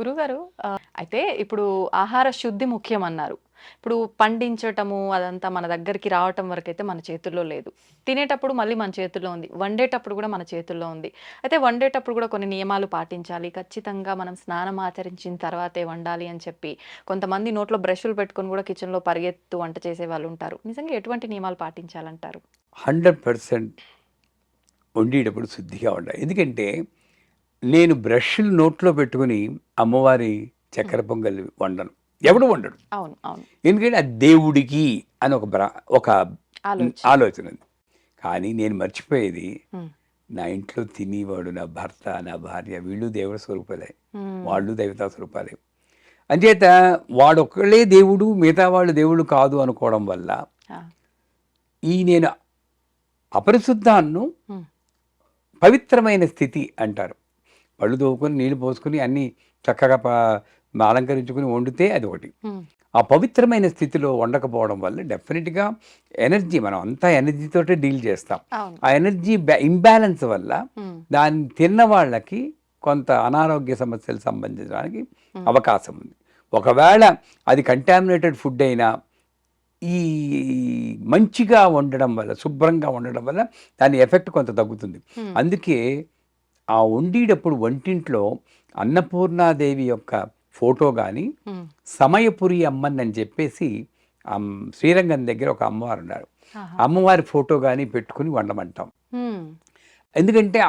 గురుగారు అయితే ఇప్పుడు ఆహార శుద్ధి ముఖ్యం అన్నారు ఇప్పుడు పండించటము అదంతా మన దగ్గరికి రావటం వరకు అయితే మన చేతుల్లో లేదు. తినేటప్పుడు మళ్ళీ మన చేతుల్లో ఉంది. వండేటప్పుడు కూడా మన చేతుల్లో ఉంది. అయితే వండేటప్పుడు కూడా కొన్ని నియమాలు పాటించాలి. ఖచ్చితంగా మనం స్నానం ఆచరించిన తర్వాతే వండాలి అని చెప్పి కొంతమంది నోట్లో బ్రష్లు పెట్టుకొని కూడా కిచెన్లో పరిగెత్తు వంట చేసే వాళ్ళు ఉంటారు. నిజంగా ఎటువంటి నియమాలు పాటించాలంటారు? హండ్రెడ్ పర్సెంట్ వండేటప్పుడు శుద్ధిగా ఉండాలి. ఎందుకంటే నేను బ్రష్లు నోట్లో పెట్టుకుని అమ్మవారి చక్కెర పొంగల్ వండను. ఎవడు వండడు? అవును అవును. ఎందుకంటే అది దేవుడికి అని ఒక బ్రా ఒక ఆలోచన. ఉంది. కానీ నేను మర్చిపోయేది నా ఇంట్లో తినేవాడు నా భర్త నా భార్య వీళ్ళు దేవుడి స్వరూపాలే. వాళ్ళు దేవతా స్వరూపాలే. అంచేత వాడొక్కళ్ళే దేవుడు మిగతా వాళ్ళు దేవుడు కాదు అనుకోవడం వల్ల ఈ నేను అపరిశుద్ధాన్ని పవిత్రమైన స్థితి అంటారు. పళ్ళు తోముకొని నీళ్ళు పోసుకొని అన్నీ చక్కగా అలంకరించుకుని వండితే అది ఒకటి. ఆ పవిత్రమైన స్థితిలో వండకపోవడం వల్ల డెఫినెట్గా ఎనర్జీ మనం అంతా ఎనర్జీతోటే డీల్ చేస్తాం. ఆ ఎనర్జీ ఇంబ్యాలెన్స్ వల్ల దాన్ని తిన్న వాళ్ళకి కొంత అనారోగ్య సమస్యలు సంబంధించడానికి. అవకాశం ఉంది. ఒకవేళ అది కంటామినేటెడ్ ఫుడ్ అయినా ఈ మంచిగా వండడం వల్ల శుభ్రంగా వండడం వల్ల దాని ఎఫెక్ట్ కొంత తగ్గుతుంది. అందుకే ఆ వండేటప్పుడు వంటింట్లో అన్నపూర్ణాదేవి యొక్క ఫోటో కానీ సమయపురి అమ్మన్ అని చెప్పేసి శ్రీరంగం దగ్గర ఒక అమ్మవారు ఉన్నారు. అమ్మవారి ఫోటో కానీ పెట్టుకుని వండమంటాం. ఎందుకంటే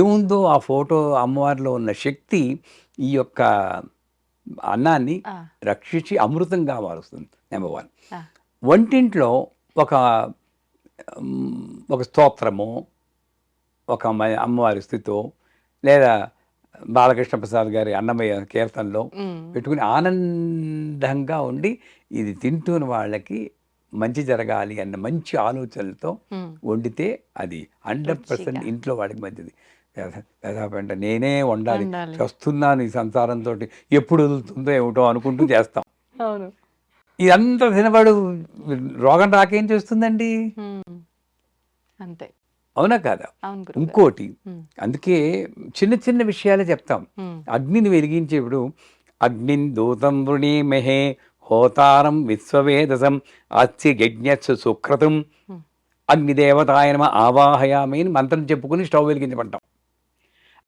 ఏముందో ఆ ఫోటో అమ్మవారిలో ఉన్న శక్తి ఈ యొక్క అన్నాన్ని రక్షించి అమృతంగా మారుస్తుంది నెంబర్ వన్. వంటింట్లో ఒక ఒక స్తోత్రము ఒక అమ్మవారి స్థితో లేదా బాలకృష్ణ ప్రసాద్ గారి అన్నమయ్య కీర్తనలో పెట్టుకుని ఆనందంగా ఉండి ఇది తింటున్న వాళ్ళకి మంచి జరగాలి అన్న మంచి ఆలోచనలతో వండితే అది హండ్రెడ్ పర్సెంట్. ఇంట్లో వాడికి మంచిది. అంటే నేనే వండాలి. వస్తున్నాను ఈ సంసారంతో ఎప్పుడు వదులుతుందో ఏమిటో అనుకుంటూ చేస్తాం. ఇదంతా తినవాడు రోగం రాకేం చేస్తుందండి? అంతే. అవునా కాదా? ఇంకోటి అందుకే చిన్న చిన్న విషయాలే చెప్తాం. అగ్నిని వెలిగించేప్పుడు అగ్నిన్ దూతం వృణీమహే హోతారం విశ్వవేదసం అస్య యజ్ఞస్సు సుక్రతం. Hmm. అగ్నిదేవతాయ నమ ఆవాహయామి అని మంత్రం చెప్పుకుని స్టవ్ వెలిగించమంటాం.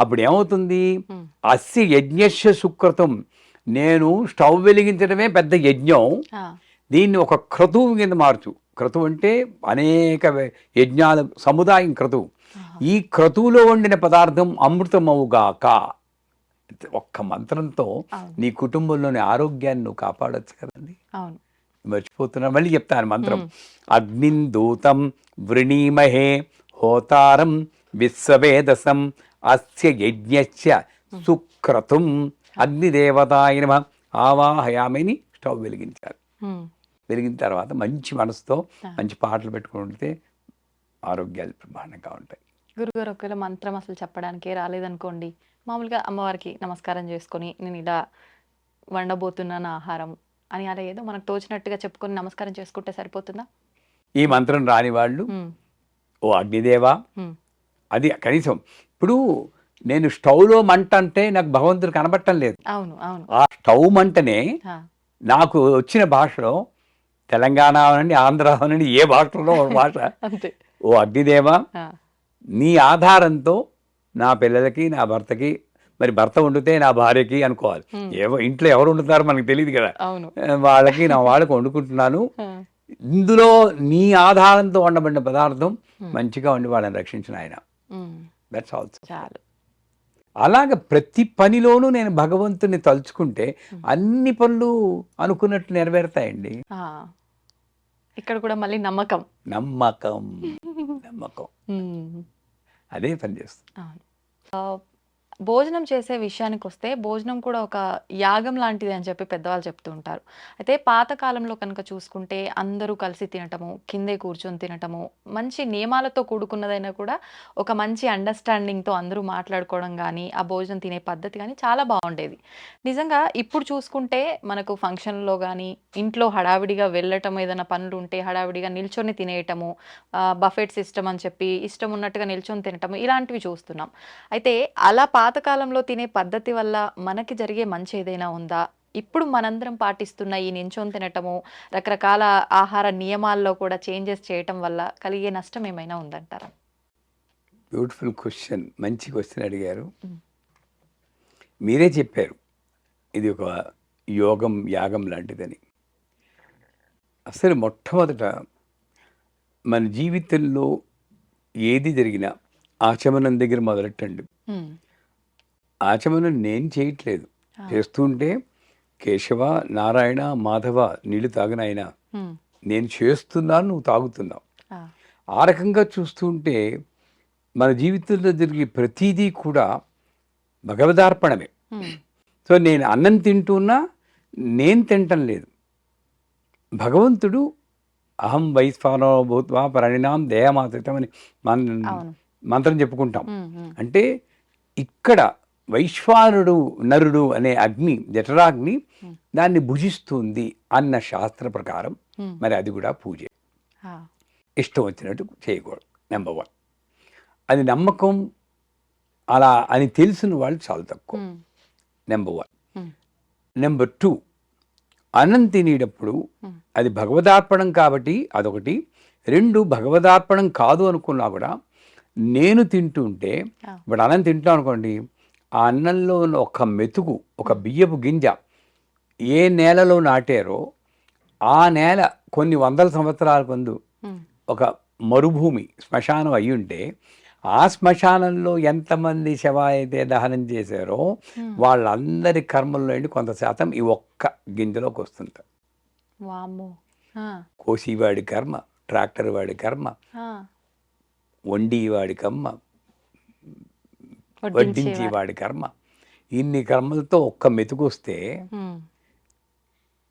అప్పుడు ఏమవుతుంది అస్య యజ్ఞస్య సుక్రతం. నేను స్టవ్ వెలిగించడమే పెద్ద యజ్ఞం. దీన్ని ఒక క్రతువు కింద మార్చు. క్రతువు అంటే అనేక యజ్ఞాల సముదాయం క్రతువు. ఈ క్రతువులో వండిన పదార్థం అమృతమవుగాక. ఒక్క మంత్రంతో నీ కుటుంబంలోని ఆరోగ్యాన్ని నువ్వు కాపాడొచ్చు కదండి. అవును. మర్చిపోతున్నా మళ్ళీ చెప్తాను మంత్రం. మ్మ్. అగ్నిన్ దూతం వృణీమహే హోతారం విశ్వవేదసం అస్య యజ్ఞస్య సుక్రతుం అగ్నిదేవతాయ నమ. ఆవాహయామిని స్టవ్ వెలిగించారు వెలిగిన తర్వాత మంచి మనసుతో. మంచి పాటలు పెట్టుకుంటే ఆరోగ్యాలు బ్రహ్మాండంగా ఉంటాయి. గురుగారు ఒకవేళ మంత్రం అసలు చెప్పడానికే రాలేదనుకోండి మామూలుగా అమ్మవారికి నమస్కారం చేసుకొని నేను ఇలా వండబోతున్నాను ఆహారం అని అలా ఏదో మనకు తోచినట్టుగా చెప్పుకొని నమస్కారం చేసుకుంటే సరిపోతుందా? ఈ మంత్రం రాని వాళ్ళు ఓ అగ్నిదేవా అది కనీసం ఇప్పుడు నేను స్టవ్లో మంట అంటే నాకు భగవంతుడు కనబట్టం లేదు. అవును అవును. ఆ స్టవ్ మంటనే నాకు వచ్చిన భాషలో తెలంగాణ అవనండి ఆంధ్ర అవనండి ఏ భాషలో ఒక భాష? ఓ అగ్నిదేవా నీ ఆధారంతో నా పిల్లలకి నా భర్తకి మరి భర్త వండితే నా భార్యకి అనుకోవాలి. ఏవో ఇంట్లో ఎవరు వండుతారో మనకు తెలియదు కదా. వాళ్ళకి నా వాళ్ళకి వండుకుంటున్నాను. ఇందులో నీ ఆధారంతో వండబడిన పదార్థం. మంచిగా వండి వాళ్ళని రక్షించిన ఆయన. దట్స్ ఆల్సో చాలు. అలాగ ప్రతి పనిలోనూ నేను భగవంతుని తలుచుకుంటే అన్ని పనులు అనుకున్నట్టు నెరవేరుతాయండి. ఇక్కడ కూడా మళ్ళీ నమ్మకం. నమ్మకం. నమ్మకం. అదే పని చేస్తుంది. అవును. ఆ, భోజనం చేసే విషయానికి వస్తే భోజనం కూడా ఒక యాగం లాంటిది అని చెప్పి పెద్దవాళ్ళు చెప్తూ ఉంటారు. అయితే పాతకాలంలో కనుక చూసుకుంటే అందరూ కలిసి తినటము కిందే కూర్చొని తినటము మంచి నియమాలతో కూడుకున్నదైనా కూడా ఒక మంచి అండర్స్టాండింగ్తో అందరూ మాట్లాడుకోవడం కానీ ఆ భోజనం తినే పద్ధతి కానీ చాలా బాగుండేది. నిజంగా ఇప్పుడు చూసుకుంటే మనకు ఫంక్షన్లో కానీ ఇంట్లో హడావిడిగా వెళ్ళటం ఏదైనా పనులు ఉంటే హడావిడిగా నిల్చొని తినేయటము బఫెట్ సిస్టమ్ అని చెప్పి ఇష్టం ఉన్నట్టుగా నిల్చొని తినటము ఇలాంటివి చూస్తున్నాం. అయితే అలా పాతకాలంలో తినే పద్ధతి వల్ల మనకి జరిగే మంచి ఏదైనా ఉందా? ఇప్పుడు మనందరం పాటిస్తున్న ఈ నించొని తినటము రకరకాల ఆహార నియమాల్లో కూడా చేంజెస్ చేయటం వల్ల కలిగే నష్టం ఏమైనా ఉందంటారా? బ్యూటిఫుల్ క్వశ్చన్ మంచి క్వశ్చన్ అడిగారు. మీరే చెప్పారు. ఇది ఒక యోగం యాగం లాంటిదని. అసలు మొట్టమొదట మన జీవితంలో ఏది జరిగినా ఆచమనం దగ్గర మొదలెట్టండి. ఆచమనం నేను చేయట్లేదు. చేస్తుంటే కేశవ నారాయణ మాధవ నీళ్ళు తాగనాయన నేను చేస్తున్నాను నువ్వు తాగుతున్నావు. ఆ, రకంగా చూస్తుంటే మన జీవితంలో జరిగే ప్రతిదీ కూడా భగవదార్పణమే. సో నేను అన్నం తింటున్నా నేను తింటం లేదు. భగవంతుడు అహం వైస్వానో భూత్వా పరిణాం దేహమాతమని మన మంత్రం చెప్పుకుంటాం. అంటే ఇక్కడ వైశ్వానుడు నరుడు అనే అగ్ని జఠరాగ్ని దాన్ని భుజిస్తుంది అన్న శాస్త్ర ప్రకారం మరి అది కూడా పూజే. ఇష్టం వచ్చినట్టు చేయకూడదు నెంబర్ వన్ అది నమ్మకం అలా అని తెలిసిన వాళ్ళు చాలా తక్కువ. నెంబర్ వన్ నెంబర్ టూ అన్నం తినేటప్పుడు. అది భగవదార్పణం కాబట్టి అదొకటి. రెండు భగవదార్పణం కాదు అనుకున్నా కూడా నేను తింటుంటే. ఇప్పుడు అన్నం తింటాం అనుకోండి ఆ అన్నంలో ఉన్న ఒక మెతుకు ఒక బియ్యపు గింజ ఏ నేలలో నాటారో ఆ నేల కొన్ని వందల సంవత్సరాల ముందు ఒక మరుభూమి శ్మశానం అయి ఉంటే ఆ శ్మశానంలో ఎంతమంది శవ అయితే దహనం చేశారో. వాళ్ళందరి కర్మల్లో నుండి కొంత శాతం ఈ ఒక్క గింజలోకి ఆ, కోసివాడి కర్మ ట్రాక్టర్ వాడి కర్మ వండి వాడి కర్మ వడ్డించి వడ్డించేవారు. వాడి కర్మ. ఇన్ని కర్మలతో ఒక్క మెతుకు వస్తే ఉమ్,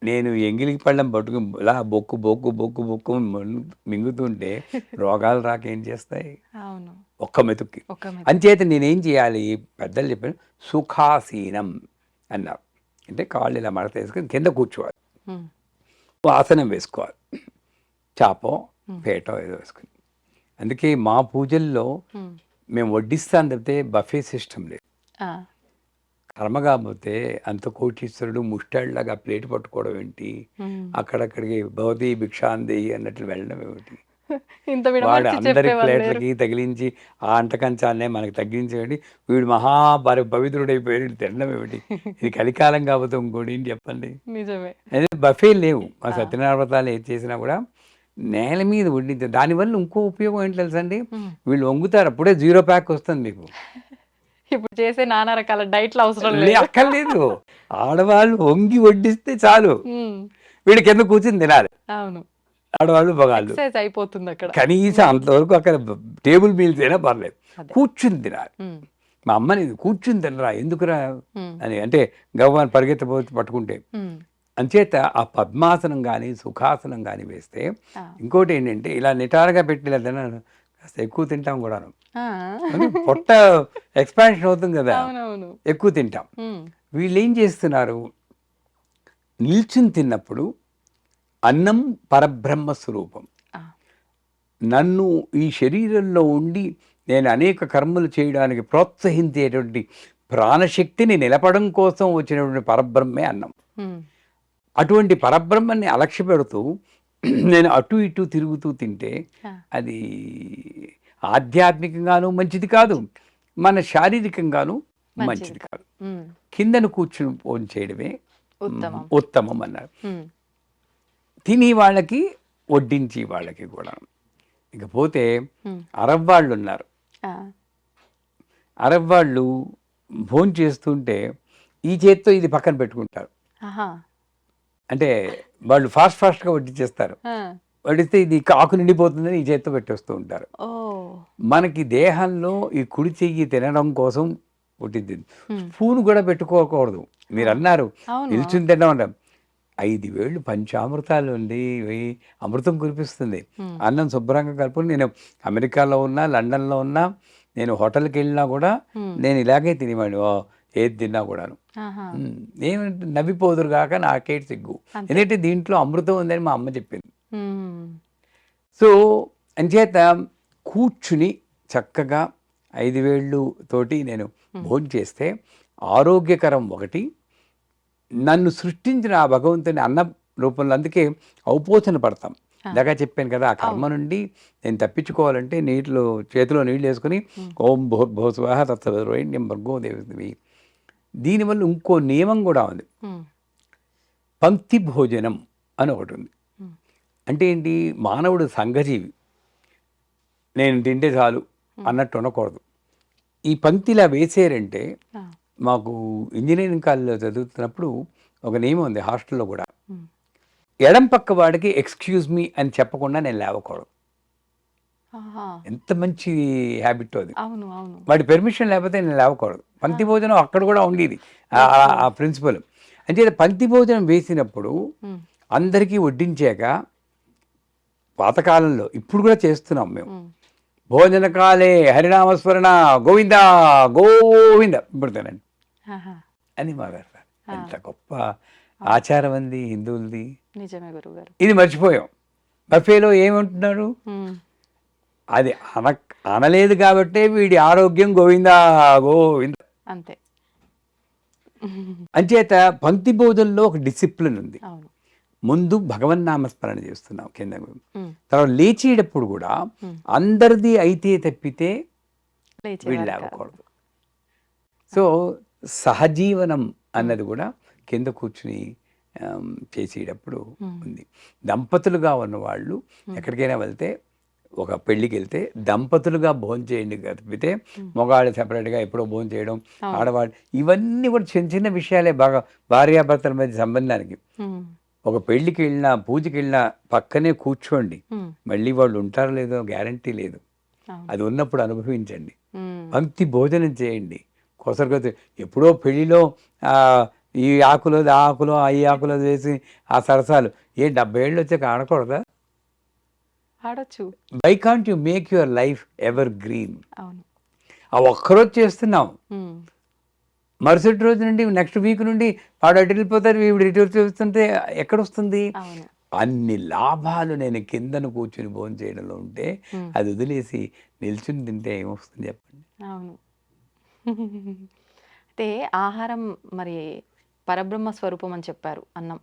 నేను ఎంగిలికి పళ్ళం పట్టుకుని ఇలా బొక్కు బొక్కు బొక్కు బొక్కు మింగుతుంటే రోగాలు రాక ఏం చేస్తాయి? అవును. ఒక్క మెతుక్కి. అంచేత నేనేం చేయాలి? పెద్దలు చెప్పారు సుఖాసీనం అన్నారు. అంటే కాళ్ళు ఇలా మడత వేసుకొని కింద కూర్చోవాలి. ఆసనం వేసుకోవాలి. చాపో పేటో ఏదో వేసుకుని. అందుకే మా పూజల్లో మేము వడ్డిస్తాను తప్పితే బఫే సిస్టమ్ లేదు. కర్మ కాకపోతే అంత కోటీశ్వరుడు ముష్టాళ్ళలాగా ప్లేట్ పట్టుకోవడం ఏంటి. అక్కడక్కడికి భవతి భిక్షాంది అన్నట్లు వెళ్ళడం ఏమిటి? వాడు అందరి. ప్లేట్లకి తగిలించి ఆ అంటకంచాలనే మనకి తగ్గించేయండి. వీడు మహాపరి పవిత్రుడైపోయాడు. తినడం ఏమిటి? ఇది కలికాలం కాకపోతే ఇంకోటి ఏంటి చెప్పండి? నిజమే. అదే బఫే లేవు. మా సత్యనారాయణ వ్రతాలు ఏది చేసినా కూడా నేల మీద వడ్డించారు దానివల్ల ఇంకో ఉపయోగం ఏంటి తెలుసండి. వీళ్ళు వంగుతారు అప్పుడే జీరో ప్యాక్ వస్తుంది మీకు. ఇప్పుడు చేసే నానా రకాల డైట్లు అవసరం లేదు. అక్కర్లేదు. ఆడవాళ్ళు వంగి వడ్డిస్తే చాలు. వీడి కింద కూర్చుని తినాలి. అవును. ఆడవాళ్ళు మగాళ్ళు. అయిపోతుంది అక్కడ. కనీసం అంతవరకు అక్కడ టేబుల్ మీల్స్ అయినా పర్లేదు. కూర్చుని తినాలి. మా అమ్మని కూర్చుని తినరా ఎందుకురా? అని అంటే గవ్వాన్ని పరిగెత్తపోతే పట్టుకుంటే. అంచేత ఆ పద్మాసనం కానీ సుఖాసనం కానీ వేస్తే. ఇంకోటి ఏంటంటే ఇలా నిటారుగా పెట్టి తిన కాస్త ఎక్కువ తింటాం కూడాను. కానీ పొట్ట ఎక్స్పాన్షన్ అవుతుంది కదా. ఎక్కువ తింటాం. వీళ్ళు ఏం చేస్తున్నారు? నిల్చుని తిన్నప్పుడు అన్నం పరబ్రహ్మ స్వరూపం. నన్ను ఈ శరీరంలో ఉండి నేను అనేక కర్మలు చేయడానికి ప్రోత్సహించేటువంటి ప్రాణశక్తిని నిలపడం కోసం వచ్చినటువంటి పరబ్రహ్మే అన్నం. అటువంటి పరబ్రహ్మని అలక్ష్య పెడుతూ నేను అటు ఇటు తిరుగుతూ తింటే అది ఆధ్యాత్మికంగాను మంచిది కాదు. మన శారీరకంగాను మంచిది కాదు. కిందను కూర్చుని ఫోన్ చేయడమే ఉత్తమం. అన్నారు తిని వాళ్ళకి వడ్డించి వాళ్ళకి కూడా. ఇకపోతే అరబ్ వాళ్ళు ఉన్నారు అరబ్ వాళ్ళు భోజనం చేస్తుంటే ఈ చేత్తో ఇది పక్కన పెట్టుకుంటారు. అంటే వాళ్ళు ఫాస్ట్ ఫాస్ట్గా వడ్డించేస్తారు ఆ, వడ్డిస్తే ఇది ఆకు నిండిపోతుందని ఈ చేత్తో పెట్టేస్తూ ఉంటారు. మనకి దేహంలో ఈ కుడి చెయ్యి తినడం కోసం పుట్టింది. స్పూన్ కూడా పెట్టుకోకూడదు. మీరు అన్నారు నిల్చుని తిన్నామంటాం ఐదు వేళ్ళు పంచామృతాలు ఉంది ఇవి అమృతం కురిపిస్తుంది. అన్నం శుభ్రంగా కలుపుకొని నేను అమెరికాలో ఉన్నా లండన్లో ఉన్నా నేను హోటల్కి వెళ్ళినా కూడా. నేను ఇలాగే తినేవాడిని. ఏది తిన్నా కూడాను. ఏమంటే నవ్విపోదురు కాక నాకేటి సిగ్గు. ఎందుకంటే దీంట్లో అమృతం ఉందని మా అమ్మ చెప్పింది. సో అంచేత కూర్చుని చక్కగా ఐదు వేళ్ళు తోటి నేను భోజనం చేస్తే ఆరోగ్యకరం ఒకటి. నన్ను సృష్టించిన ఆ భగవంతుని అన్న రూపంలో అందుకే ఔపోచన పడతాం. ఇందాక చెప్పాను కదా ఆ కర్మ నుండి నేను తప్పించుకోవాలంటే నీటిలో చేతిలో నీళ్ళు వేసుకుని ఓం భో భోస్వాహ తత్సర్వైన్యం భర్గో దేవి దీనివల్ల ఇంకో నియమం కూడా ఉంది. పంక్తి భోజనం అని ఒకటి ఉంది. అంటే ఏంటి మానవుడు సంఘజీవి నేను తింటే చాలు అన్నట్టు ఉండకూడదు ఈ పంక్తిలా వేసారంటే. మాకు ఇంజనీరింగ్ కాలేజీలో చదువుతున్నప్పుడు ఒక నియమం ఉంది హాస్టల్లో కూడా. ఎడం పక్క వాడికి ఎక్స్క్యూజ్ మీ అని చెప్పకుండా నేను లేవకూడదు. ఎంత మంచి హ్యాబిట్ అది. వాడి పెర్మిషన్ లేకపోతే నేను లేవకూడదు. పంక్తి భోజనం అక్కడ కూడా ఉండేది. ఆ- ప్రిన్సిపల్ అంటే పంక్తి భోజనం వేసినప్పుడు. అందరికీ వడ్డించాక పాతకాలంలో ఇప్పుడు కూడా చేస్తున్నాం మేము. ఉమ్. భోజన కాలే హరినామస్మరణ గోవింద గోవింద. పెడతానండి. అని మా గారు ఎంత గొప్ప ఆచారం అంది హిందువులది. నిజమే ఇది మర్చిపోయాం. బఫేలో ఉమ్. అది అన అనలేదు కాబట్టే వీడి ఆరోగ్యం గోవింద గోవింద అంతే. అంచేత పంక్తి భోజనంలో ఒక డిసిప్లిన్ ఉంది. ముందు భగవన్నామస్మరణ చేస్తున్నాం కింద. తర్వాత లేచేటప్పుడు కూడా అందరిది అయితే తప్పితే వీళ్ళు. లేవకూడదు. సో సహజీవనం అన్నది కూడా కింద కూర్చుని చేసేటప్పుడు ఉంది. దంపతులుగా ఉన్న వాళ్ళు ఎక్కడికైనా వెళ్తే ఒక పెళ్ళికి వెళ్తే దంపతులుగా భోజనం చేయండి తప్పితే మగవాళ్ళు సెపరేట్గా ఎప్పుడో భోజనం చేయడం ఆడవాళ్ళు ఇవన్నీ కూడా చిన్న చిన్న విషయాలే బాగా భార్యాభర్తల మధ్య సంబంధానికి. ఒక పెళ్ళికి వెళ్ళినా పూజకి వెళ్ళినా పక్కనే కూర్చోండి. మళ్ళీ వాళ్ళు ఉంటారో లేదో గ్యారంటీ లేదు. అది ఉన్నప్పుడు అనుభవించండి. పంక్తి భోజనం చేయండి. కొసరుకొసరు ఎప్పుడో పెళ్ళిలో ఆ, ఈ ఆకులో ఆ ఆకులో ఆ ఈ ఆకులో వేసి ఆ సరసాలు. ఏ డెబ్బై ఏళ్ళు వచ్చాక ఆడకూడదా? ఆడొచ్చు. Why can't you make your life evergreen అవును. ఆ ఒక్కరోజు చేస్తున్నాం. మరుసటి రోజు నుండి నెక్స్ట్ వీక్ నుండి వాడు అటు వెళ్ళిపోతారు వీడు ఇటు చూస్తుంటే ఎక్కడొస్తుంది? అన్ని లాభాలు నేను కిందను కూర్చుని భోజనం చేయడంలో ఉంటే. అది వదిలేసి నిల్చుని తింటే ఏమొస్తుంది చెప్పండి? అవును. అయితే ఆహారం మరి పరబ్రహ్మ స్వరూపం అని చెప్పారు అన్నం.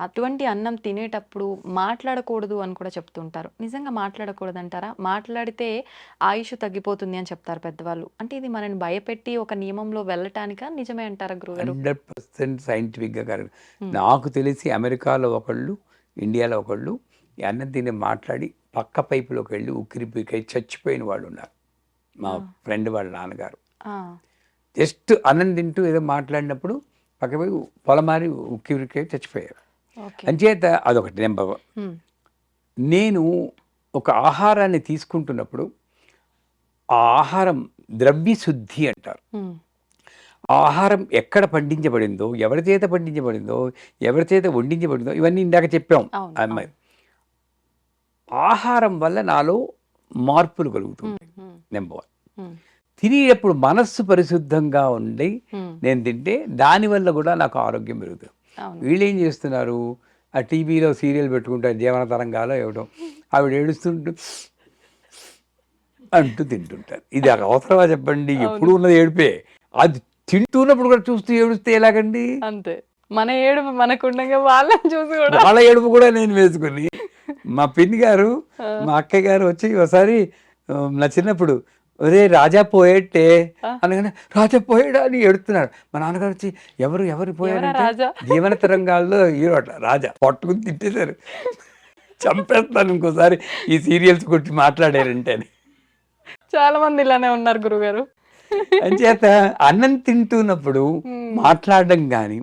అటువంటి అన్నం తినేటప్పుడు మాట్లాడకూడదు అని కూడా చెప్తుంటారు. నిజంగా మాట్లాడకూడదు అంటారా మాట్లాడితే ఆయుష్ తగ్గిపోతుంది అని చెప్తారు పెద్దవాళ్ళు. అంటే ఇది మనని భయపెట్టి ఒక నియమంలో వెళ్ళటానికా? నిజమే అంటారా గురుగారు? హండ్రెడ్ పర్సెంట్ సైంటిఫిక్గా కరెక్ట్. నాకు తెలిసి అమెరికాలో ఒకళ్ళు ఇండియాలో ఒకళ్ళు ఈ అన్నం తిని మాట్లాడి పక్క పైపులోకి వెళ్ళి ఉక్కిరిపికై చచ్చిపోయిన వాళ్ళు ఉన్నారు. మా ఫ్రెండ్ వాళ్ళ నాన్నగారు. జస్ట్ అన్నం తింటూ ఏదో మాట్లాడినప్పుడు పక్క పోయి పొలమారి ఉక్కిరికై చచ్చిపోయారు. ఓకే. అంచేత అదొకటి నెంబర్ నేను ఒక ఆహారాన్ని తీసుకుంటున్నప్పుడు ఆ ఆహారం ద్రవ్య శుద్ధి అంటారు ఆహారం ఎక్కడ పండించబడిందో ఎవరి చేత పండించబడిందో ఎవరి చేత వండించబడిందో ఇవన్నీ ఇందాక చెప్పాం. అమ్మాయి ఆహారం వల్ల నాలో మార్పులు కలుగుతుంది ఉమ్, నెంబర్ వన్ తినేటప్పుడు మనస్సు పరిశుద్ధంగా ఉండి నేను తింటే దానివల్ల కూడా నాకు ఆరోగ్యం పెరుగుతుంది. వీళ్ళు ఏం చేస్తున్నారు? ఆ టీవీలో సీరియల్ పెట్టుకుంటారు జీవన తరంగాలో ఇవ్వడం ఆవిడ ఏడుస్తుంటూ అంటూ తింటుంటారు. ఇది అవసరమా చెప్పండి? ఎప్పుడు ఉన్నది ఏడిపే. అది తింటున్నప్పుడు కూడా చూస్తూ ఏడుస్తే ఎలాగండి? అంతే. మన ఏడు మనకుండగా వాళ్ళని చూసి కూడా వాళ్ళ ఏడుపు కూడా నేను వేసుకుని మా పిన్ని గారు మా అక్కయ్య గారు వచ్చి ఒకసారి నా చిన్నప్పుడు ఒరే రాజా పోయేట్టే అనగానే రాజా పోయాడా? అని ఏడుతున్నాడు మా నాన్నగారు వచ్చి ఎవరు ఎవరు పోయారంటే? జీవన తరంగాల్లో హీరో అట రాజా పట్టుకుని తిట్టేశారు. చంపేస్తాను ఇంకోసారి ఈ సీరియల్స్ గురించి మాట్లాడారంటే అని. చాలా మంది ఇలానే ఉన్నారు గురుగారు. అంచేత అన్నం తింటున్నప్పుడు మాట్లాడడం కానీ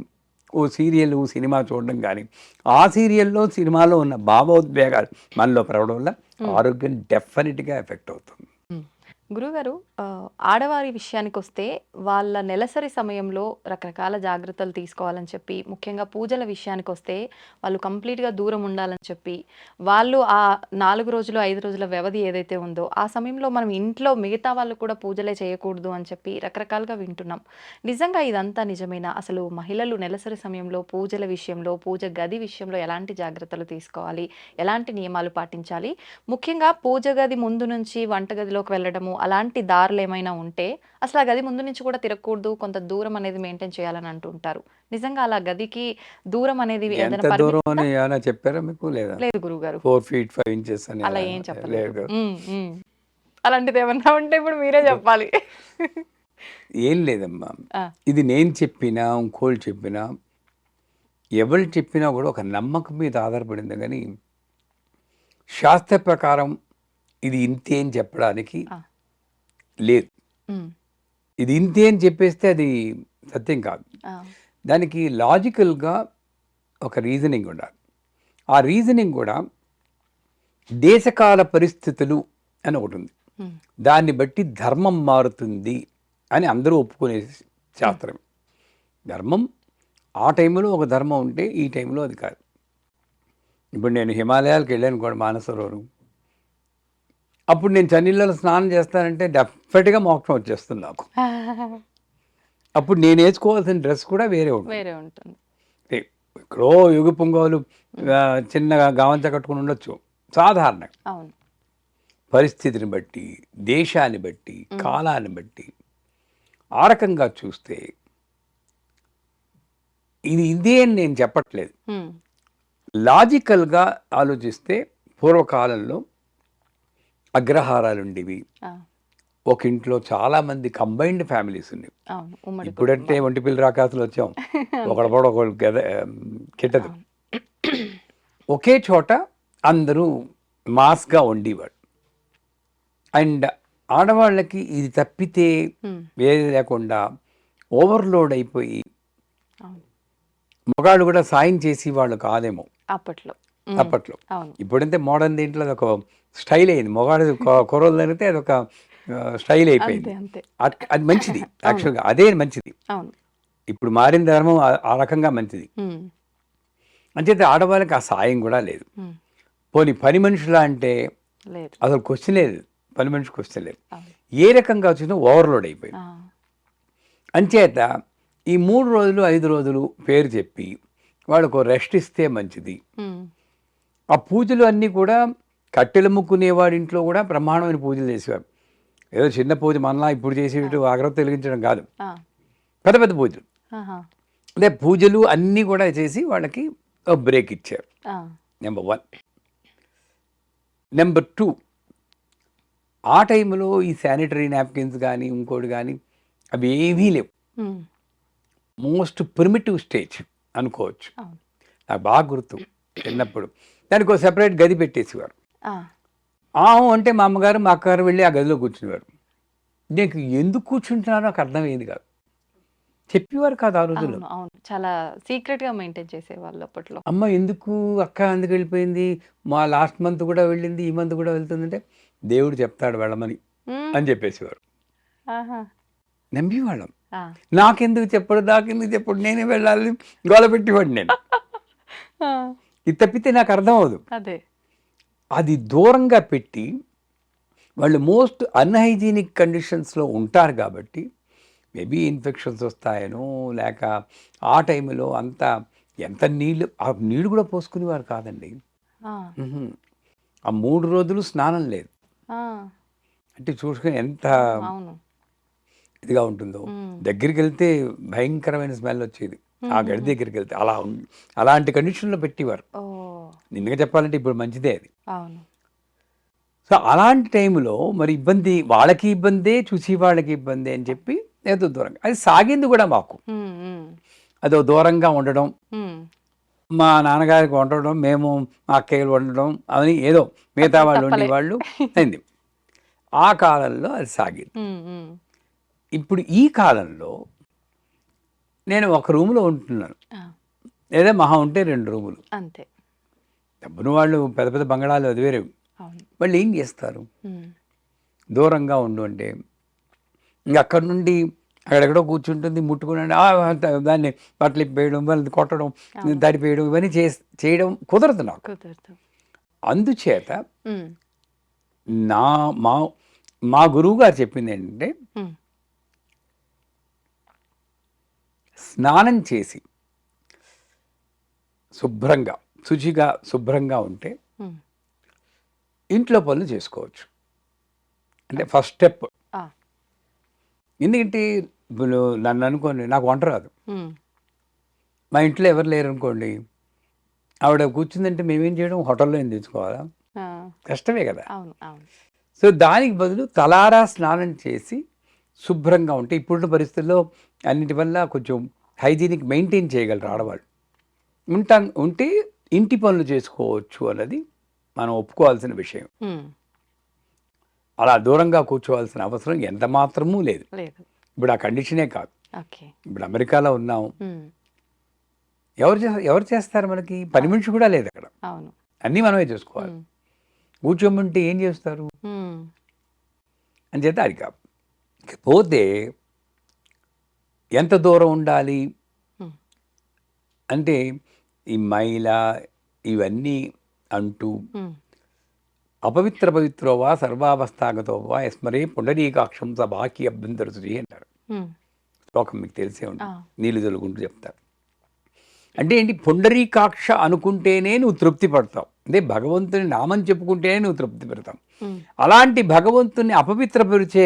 ఓ సీరియల్ సినిమా చూడడం కానీ ఆ సీరియల్లో సినిమాలో ఉన్న భావోద్వేగాలు మనలో పెరగడం వల్ల ఆరోగ్యం డెఫినెట్గా ఎఫెక్ట్ అవుతుంది. గురుగారు ఆడవారి విషయానికి వస్తే వాళ్ళ నెలసరి సమయంలో రకరకాల జాగ్రత్తలు తీసుకోవాలని చెప్పి ముఖ్యంగా పూజల విషయానికి వస్తే వాళ్ళు కంప్లీట్గా దూరం ఉండాలని చెప్పి వాళ్ళు ఆ నాలుగు రోజులు ఐదు రోజుల వ్యవధి ఏదైతే ఉందో ఆ సమయంలో మనం ఇంట్లో మిగతా వాళ్ళు కూడా పూజలే చేయకూడదు అని చెప్పి రకరకాలుగా వింటున్నాం. నిజంగా ఇదంతా నిజమేనా? అసలు మహిళలు నెలసరి సమయంలో పూజల విషయంలో పూజ గది విషయంలో ఎలాంటి జాగ్రత్తలు తీసుకోవాలి? ఎలాంటి నియమాలు పాటించాలి? ముఖ్యంగా పూజ గది ముందు నుంచి వంటగదిలోకి వెళ్ళడము అలాంటి దారులు ఏమైనా ఉంటే అసలు ఆ గది ముందు నుంచి కూడా తిరగకూడదు కొంత దూరం అనేది మెయింటైన్ చేయాలని అంటుంటారు. నిజంగా అలా గదికి దూరం అనేది ఎంత దూరం ఉందా? అని ఏమైనా చెప్పారా మీకు? లేదా? లేదు గురుగారు ఫోర్ ఫీట్ ఫైవ్ ఇంచెస్ అని అలా ఏం లేదు చెప్పలేదు. అలాంటిది ఏమన్నా ఉంటే ఇప్పుడు మీరే చెప్పాలి. ఏం లేదమ్మా. ఇది నేను చెప్పినా ఇంకోళ్ళు చెప్పినా ఎవరు చెప్పినా కూడా ఒక నమ్మకం మీద ఆధారపడింది కానీ శాస్త్ర ప్రకారం ఇది ఇంతే అని చెప్పడానికి. లేదు. ఇది ఇంతే అని చెప్పేస్తే అది సత్యం కాదు. దానికి లాజికల్గా ఒక రీజనింగ్ ఉండాలి. ఆ రీజనింగ్ కూడా దేశకాల పరిస్థితులు అని ఒకటి ఉంది. దాన్ని బట్టి ధర్మం మారుతుంది అని అందరూ ఒప్పుకునే శాస్త్రం. ధర్మం ఆ టైంలో ఒక ధర్మం ఉంటే ఈ టైంలో అది కాదు. ఇప్పుడు నేను హిమాలయాలకు వెళ్ళాను కూడా మానసరోవరం. అప్పుడు నేను చన్నీళ్ళలో స్నానం చేస్తానంటే డెఫినెట్గా మోక్షం వచ్చేస్తుంది నాకు. అప్పుడు నేను వేసుకోవాల్సిన డ్రెస్ కూడా వేరే ఉంటుంది. వేరే ఉంటుంది. ఎక్కడో యుగ పొంగోలు చిన్నగా గావంచ కట్టుకుని ఉండొచ్చు. సాధారణంగా అవును. పరిస్థితిని బట్టి దేశాన్ని బట్టి కాలాన్ని బట్టి ఆ రకంగా చూస్తే ఇది ఇదే అని నేను చెప్పట్లేదు. లాజికల్గా ఆలోచిస్తే పూర్వకాలంలో అగ్రహారాలు ఉండేవి ఒక ఇంట్లో చాలా మంది కంబైన్డ్ ఫ్యామిలీస్ ఉమ్మడి ఇప్పుడంటే ఒంటి పిల్ల రాకాసులు వచ్చాం. ఒకళ్ళపడ ఒకళ్ళు గెద కిట్టదు. ఒకే చోట అందరూ మాస్గా ఉండేవాడు అండ్ ఆడవాళ్ళకి ఇది తప్పితే వేరే లేకుండా ఓవర్లోడ్ అయిపోయి మగాళ్ళు కూడా సాయం చేసి వాళ్ళు కాదేమో. అప్పట్లో. అప్పట్లో. ఇప్పుడంటే మోడర్న్ దీంట్లో ఒక స్టైల్ అయింది. మొగాడు కొరలు జరిగితే అది ఒక స్టైల్ అయిపోయింది. అది మంచిది. యాక్చువల్గా అదే మంచిది. ఇప్పుడు మారిన ధర్మం ఆ- రకంగా మంచిది. అంచేత ఆడవాళ్ళకి ఆ సాయం కూడా లేదు. పోనీ పని మనుషులా అంటే అసలు క్వశ్చన్ లేదు. పని మనిషి క్వశ్చన్ లేదు. ఏ రకంగా వచ్చినా ఓవర్లోడ్ అయిపోయింది. అంచేత ఈ మూడు రోజులు ఐదు రోజులు పేరు చెప్పి వాళ్ళకు రెస్ట్ ఇస్తే మంచిది. ఆ పూజలు అన్నీ కూడా కట్టెలు ముక్కునేవాడి ఇంట్లో కూడా బ్రహ్మాండమైన పూజలు చేసేవారు. ఏదో చిన్న పూజ మనలా ఇప్పుడు చేసేటట్టు అగ్రత వెలిగించడం కాదు. పెద్ద పెద్ద పూజలు. అదే పూజలు అన్నీ కూడా చేసి వాళ్ళకి బ్రేక్ ఇచ్చారు. నెంబర్ వన్ నెంబర్ టూ ఆ టైంలో ఈ శానిటరీ నాప్కిన్స్ కానీ ఇంకోటి కానీ అవి ఏమీ లేవు. మోస్ట్ ప్రిమిటివ్ స్టేజ్ అనుకోవచ్చు. నాకు బాగా గుర్తు. చిన్నప్పుడు. దానికి ఒక సెపరేట్ గది పెట్టేసేవారు. ఆవు అంటే మా అమ్మగారు మా అక్కగారు వెళ్ళి ఆ గదిలో కూర్చునేవారు. నీకు ఎందుకు కూర్చుంటున్నారో నాకు అర్థమయ్యేది కాదు. చెప్పేవారు కాదు ఆ రోజుల్లో. అవును అవును. చాలా సీక్రెట్గా మెయింటైన్ చేసేవాళ్ళు అప్పట్లో. అమ్మ ఎందుకు అక్క ఎందుకు వెళ్ళిపోయింది? మా లాస్ట్ మంత్ కూడా వెళ్ళింది ఈ మంత్ కూడా వెళ్తుందంటే దేవుడు చెప్తాడు వెళ్ళమని అని చెప్పేసేవారు. నమ్మేవాళ్ళం. నాకెందుకు చెప్పడు నాకెందుకు చెప్పడు నేనే వెళ్ళాలి గోల పెట్టేవాడు నేను. ఇది తప్పితే నాకు అర్థం అవ్వదు. అదే. అది దూరంగా పెట్టి వాళ్ళు మోస్ట్ అన్హైజీనిక్ కండిషన్స్లో ఉంటారు కాబట్టి మేబీ ఇన్ఫెక్షన్స్ వస్తాయనో లేక ఆ టైంలో అంత ఎంత నీళ్ళు ఆ నీళ్ళు కూడా పోసుకునేవారు కాదండి. ఆ, మూడు రోజులు స్నానం లేదు. అంటే చూసుకొని ఎంత ఇదిగా ఉంటుందో. దగ్గరికి వెళ్తే భయంకరమైన స్మెల్ వచ్చేది. ఆ గడి దగ్గరికి వెళ్తే అలా అలాంటి కండిషన్లో పెట్టేవారు. నిన్నగా చెప్పాలంటే ఇప్పుడు మంచిదే అది. అవును. సో అలాంటి టైంలో మరి ఇబ్బంది వాళ్ళకి ఇబ్బందే చూసి వాళ్ళకి ఇబ్బంది అని చెప్పి ఏదో దూరంగా అది సాగింది కూడా మాకు. అదో దూరంగా ఉండడం. మా నాన్నగారికి వండడం మేము మా అక్కయ్యలు వండడం అని ఏదో మిగతా వాళ్ళు ఉండేవాళ్ళు అయింది. ఆ కాలంలో అది సాగింది. ఇప్పుడు ఈ కాలంలో నేను ఒక రూమ్లో ఉంటున్నాను. లేదా మహా ఉంటే రెండు రూములు. అంతే. డబ్బున వాళ్ళు పెద్ద పెద్ద బంగళాలు అది వేరే. వాళ్ళు ఏం చేస్తారు? దూరంగా ఉండు అంటే ఇంక అక్కడ నుండి అక్కడెక్కడో కూర్చుంటుంది ముట్టుకుని దాన్ని బట్టలు ఇప్పేయడం వాళ్ళని కొట్టడం తడిపేయడం ఇవన్నీ చేస్ చేయడం కుదరదు నాకు. అందుచేత నా మా మా గురువు గారు చెప్పింది ఏంటంటే స్నానం చేసి శుభ్రంగా శుచిగా శుభ్రంగా ఉంటే. ఇంట్లో పనులు చేసుకోవచ్చు. అంటే ఫస్ట్ స్టెప్. ఎందుకంటే ఇప్పుడు నన్ను అనుకోండి నాకు వంట రాదు. మా ఇంట్లో ఎవరు లేరు అనుకోండి ఆవిడ కూర్చుందంటే మేమేం చేయడం? హోటల్లో ఏం తెచ్చుకోవాలా? కష్టమే కదా. సో దానికి బదులు తలారా స్నానం చేసి శుభ్రంగా ఉంటే ఇప్పుడున్న పరిస్థితుల్లో అన్నిటి వల్ల కొంచెం హైజీనిక్ మెయింటైన్ చేయగలరు ఆడవాళ్ళు. ఉంటాం ఉంటే ఇంటి పనులు చేసుకోవచ్చు అన్నది మనం ఒప్పుకోవాల్సిన విషయం. అలా దూరంగా కూర్చోవాల్సిన అవసరం ఎంత మాత్రమూ లేదు. ఇప్పుడు ఆ కండిషనే కాదు. ఇప్పుడు అమెరికాలో ఉన్నాం. ఉమ్, ఎవరు ఎవరు చేస్తారు మనకి? పని మనిషి కూడా లేదు అక్కడ. అన్నీ మనమే చేసుకోవాలి. కూర్చోమంటే ఏం చేస్తారు? అని చేత అది కాదు. పోతే ఎంత దూరం ఉండాలి. అంటే ఈ మైల ఇవన్నీ అంటూ అపవిత్ర పవిత్రో వా సర్వావస్థాగతో వా ఎస్మరే పుండరీకాక్షం స బాకి అభ్యంతరసుడి అంటారు. శ్లోకం మీకు తెలిసే ఉంటుంది. నీళ్ళు తొలుగుంటూ చెప్తారు. అంటే ఏంటి? పుండరీకాక్ష అనుకుంటేనే నువ్వు తృప్తి పడతావు. అంటే భగవంతుని నామం చెప్పుకుంటేనే నువ్వు తృప్తి పెడతావు. ఉమ్, అలాంటి భగవంతుని అపవిత్రపరిచే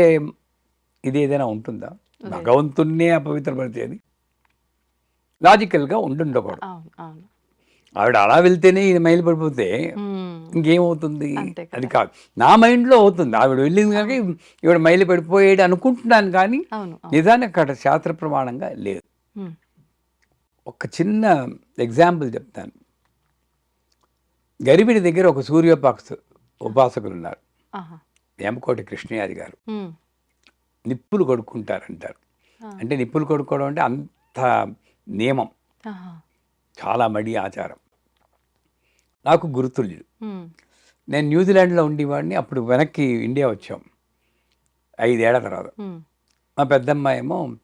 ఇది ఏదైనా ఉంటుందా? భగవంతున్నే అపవిత్రపరిచేది? లాజికల్గా ఉండుండకూడదు. ఆవిడ అలా వెళ్తేనే ఇది మైలు పడిపోతే ఇంకేమవుతుంది. అది కాదు. నా మైండ్లో అవుతుంది. ఆవిడ వెళ్ళింది కనుక ఇవిడ మైలు పడిపోయాడు అనుకుంటున్నాను కానీ నిజానికి అక్కడ శాస్త్ర ప్రమాణంగా లేదు. ఒక చిన్న ఎగ్జాంపుల్ చెప్తాను. గరిబిడి దగ్గర ఒక సూర్యోపాస ఉపాసకులు ఉన్నారు వేమకోటి కృష్ణయాది గారు. నిప్పులు కొడుక్కుంటారంటారు. ఆ, అంటే నిప్పులు కొడుకోవడం అంటే అంత నియమం. చాలా మడి ఆచారం. నాకు గురుతుల్యుడు. నేను న్యూజిలాండ్లో ఉండేవాడిని అప్పుడు వెనక్కి ఇండియా వచ్చాం. ఐదేళ్ళ తర్వాత. మా పెద్దమ్మ ఏమో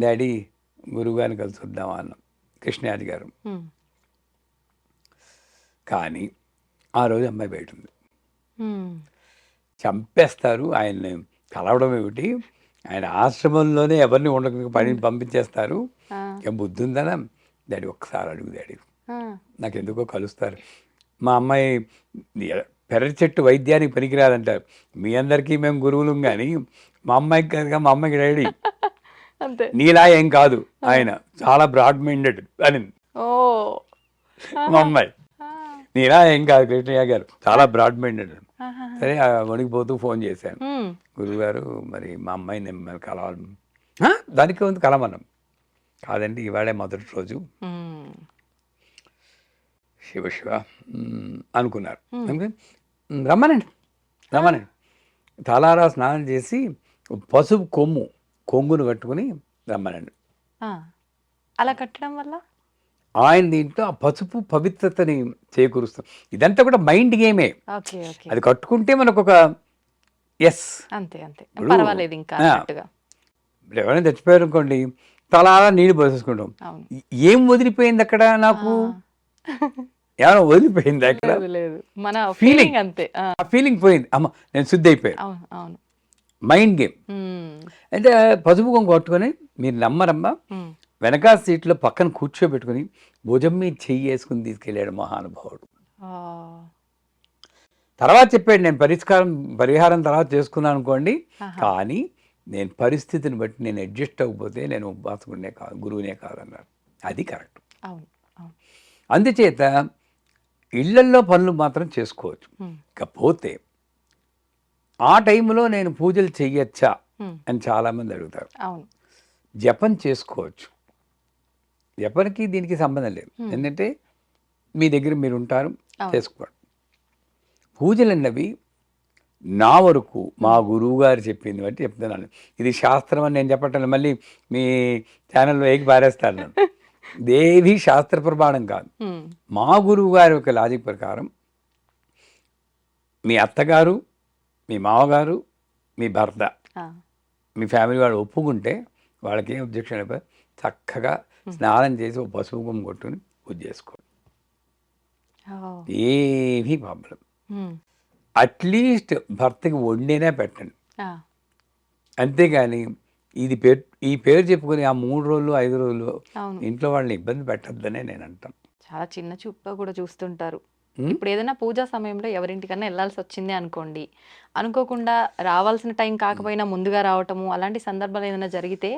డాడీ గురువుగారిని కలిసి వద్దామా? అన్నాం. కృష్ణయాది గారు. కానీ ఆ రోజు అమ్మాయి బయట ఉంది చంపేస్తారు. ఆయన్ని కలవడం ఏమిటి? ఆయన ఆశ్రమంలోనే ఎవరిని ఉండక పని పంపించేస్తారు. ఏం బుద్ధి ఉందనా డాడీ ఒక్కసారి అడుగు డాడీ. నాకు ఎందుకో కలుస్తారు. మా అమ్మాయి పెరటి చెట్టు వైద్యానికి పనికిరాదంటారు మీ అందరికీ మేము గురువులు కానీ మా అమ్మాయికి కనుక మా అమ్మాయికి అంతే. నీలా ఏం కాదు ఆయన చాలా బ్రాడ్ మైండెడ్ అని. ఓ. మా అమ్మాయి. నీలా ఏం కాదు కృష్ణయ్య గారు చాలా బ్రాడ్ మైండెడ్ సరే వణికిపోతూ ఫోన్ చేశాను. ఉమ్, గురువుగారు మరి మా అమ్మాయిని మిమ్మల్ని కలవాలి "ఆ? దానికి ఉంది కలమన్నాం కాదండి ఇవాళే మొదటి రోజు. శివ శివ అనుకున్నారు. అందుకే, "మ్మ్, రమ్మనండి రమ్మనండి. తలారా స్నానం చేసి పసుపు కొమ్ము కొంగును కట్టుకుని రమ్మనండి. అలా కట్టడం వల్ల? ఆయన దీంట్లో ఆ పసుపు పవిత్రతని చేకూరుస్తాం. ఇదంతా కూడా మైండ్ గేమే. అది కట్టుకుంటే మనకు ఒక ఎస్. అంతే పర్వాలేదు ఇంకా ఎవరైనా చచ్చిపోయారు అనుకోండి తలారా నీళ్ళు పోసేసుకుంటాం. ఏం వదిలిపోయింది అక్కడ నాకు? ఏమైనా వదిలిపోయింది అక్కడ లేదు. మన. ఫీలింగ్ అంతే. ఆ, ఫీలింగ్ పోయింది. అమ్మ నేను శుద్ధి అయిపోయాను అవును. మైండ్ గేమ్ అంటే పసుపు కొంగు కొట్టుకొని మీరు నమ్మరమ్మా. వెనక సీట్లో పక్కన కూర్చోబెట్టుకుని భుజం మీద చెయ్యి వేసుకుని తీసుకెళ్ళాడు మహానుభావుడు. తర్వాత చెప్పాడు నేను పరిష్కారం పరిహారం తర్వాత చేసుకున్నాను అనుకోండి. కానీ నేను పరిస్థితిని బట్టి నేను అడ్జస్ట్ అవ్వకపోతే నేను ఉపాసకుడినే కాదు గురువునే కాదన్నారు అది కరెక్ట్. అందుచేత ఇళ్ళల్లో పనులు మాత్రం చేసుకోవచ్చు. ఇకపోతే ఆ టైంలో నేను పూజలు చెయ్యొచ్చా అని చాలామంది అడుగుతారు. జపం చేసుకోవచ్చు. జపంకి దీనికి సంబంధం లేదు. ఎందుకంటే మీ దగ్గర మీరు ఉంటారు. చేసుకోండి పూజలు అన్నవి నా వరకు మా గురువు గారు చెప్పింది బట్టి చెప్తున్నాను. ఇది శాస్త్రం అని నేను చెప్పటం లేదు. మళ్ళీ మీ ఛానల్లో ఏకి పారేస్తాను. ఇదేవి శాస్త్ర ప్రమాణం కాదు. మా గురువు గారి యొక్క లాజిక్ ప్రకారం మీ అత్తగారు మీ మామగారు మీ భర్త మీ ఫ్యామిలీ వాళ్ళు ఒప్పుకుంటే వాళ్ళకి ఏం అబ్జెక్షన్ అయిపోయి చక్కగా స్నానం చేసి ఒక పసుపు కుంకుమ కొట్టుకుని పూజ చేసుకోండి. ఏమీ ప్రాబ్లం అట్లీస్ట్ భర్తకి వండినా పెట్టండి. అంతేగాని ఇది పేరు ఈ పేరు చెప్పుకొని ఆ మూడు రోజులు ఐదు రోజులు ఇంట్లో వాళ్ళని ఇబ్బంది పెట్టద్దనే నేను అంటాను చాలా చిన్న చూపుగా కూడా చూస్తుంటారు. ఇప్పుడు ఏదైనా పూజా సమయంలో ఎవరింటికన్నా వెళ్ళాల్సి వచ్చింది అనుకోండి అనుకోకుండా రావాల్సిన టైం కాకపోయినా ముందుగా రావటము అలాంటి సందర్భాలు ఏదైనా జరిగితే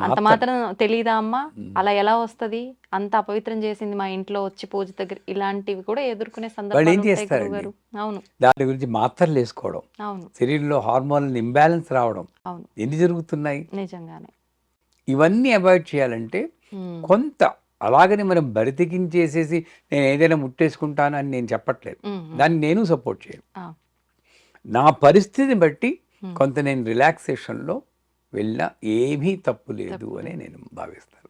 అంత మాత్రం. తెలీదా అమ్మా? అలా ఎలా వస్తది? అంత అపవిత్రం చేసింది మా ఇంట్లో వచ్చి పూజ దగ్గర ఇలాంటివి కూడా ఎదుర్కొనే సందర్భాలు అవును. దాని గురించి మాత్రలు వేసుకోవడం అవును. శరీరంలో హార్మోనల్ ఇంబ్యాలెన్స్ రావడం అవును. ఎన్ని జరుగుతున్నాయి? నిజంగానే. ఇవన్నీ అవాయిడ్ చేయాలంటే కొంత అలాగని మనం బరితికించేసేసి నేను ఏదైనా ముట్టేసుకుంటాను అని నేను చెప్పట్లేదు. దాన్ని నేను సపోర్ట్ చేయను. నా పరిస్థితిని బట్టి. కొంత నేను రిలాక్సేషన్లో వెళ్ళినా ఏమీ తప్పు లేదు అని నేను భావిస్తాను.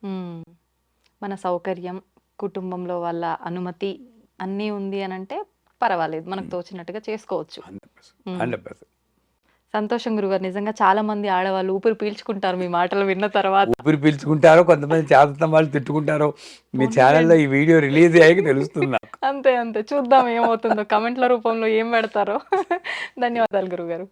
మన సౌకర్యం కుటుంబంలో వాళ్ళ అనుమతి అన్నీ ఉంది అని అంటే పర్వాలేదు. మనకు తోచినట్టుగా చేసుకోవచ్చు. సంతోషం గురుగారు నిజంగా చాలా మంది ఆడవాళ్ళు ఊపిరి పీల్చుకుంటారు మీ మాటలు విన్న తర్వాత. ఊపిరి పీల్చుకుంటారో కొంతమంది చేతతం వాళ్ళు తిట్టుకుంటారో మీ ఛానల్లో ఈ వీడియో రిలీజ్ అయ్యాక తెలుస్తుంది నాకు. అంతే అంతే. చూద్దాం ఏమవుతుందో. కమెంట్ల రూపంలో ఏం పెడతారో. ధన్యవాదాలు గురుగారు.